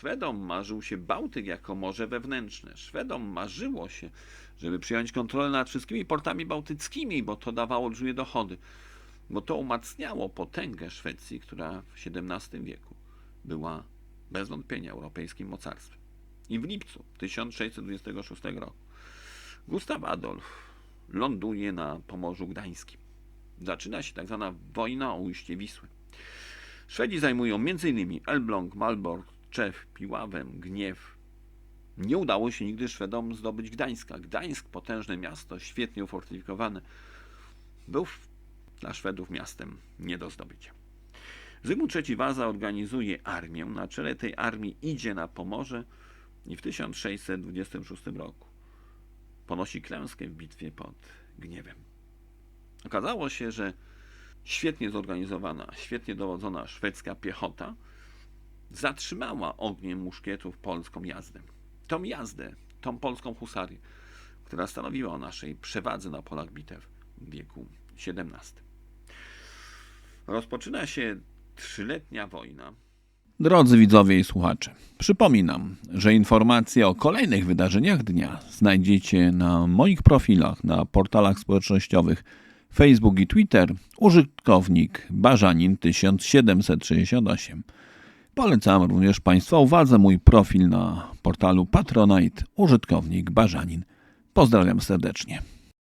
Szwedom marzył się Bałtyk jako morze wewnętrzne. Szwedom marzyło się, żeby przyjąć kontrolę nad wszystkimi portami bałtyckimi, bo to dawało olbrzymie dochody. Bo to umacniało potęgę Szwecji, która w XVII wieku była bez wątpienia europejskim mocarstwem. I w lipcu 1626 roku Gustaw Adolf ląduje na Pomorzu Gdańskim. Zaczyna się tak zwana wojna o ujście Wisły. Szwedzi zajmują m.in. Elbląg, Malbork, Czew, Piławę, Gniew. Nie udało się nigdy Szwedom zdobyć Gdańska. Gdańsk, potężne miasto, świetnie ufortyfikowane, był dla Szwedów miastem nie do zdobycia. Zygmunt III Waza organizuje armię. Na czele tej armii idzie na Pomorze i w 1626 roku ponosi klęskę w bitwie pod Gniewem. Okazało się, że świetnie zorganizowana, świetnie dowodzona szwedzka piechota zatrzymała ogniem muszkietów polską jazdę. Tą jazdę, tą polską husarię, która stanowiła o naszej przewadze na polach bitew w wieku XVII. Rozpoczyna się trzyletnia wojna. Drodzy widzowie i słuchacze, przypominam, że informacje o kolejnych wydarzeniach dnia znajdziecie na moich profilach na portalach społecznościowych Facebook i Twitter użytkownik Barzanin 1768. Polecam również Państwa uwadze mój profil na portalu Patronite użytkownik Barzanin. Pozdrawiam serdecznie.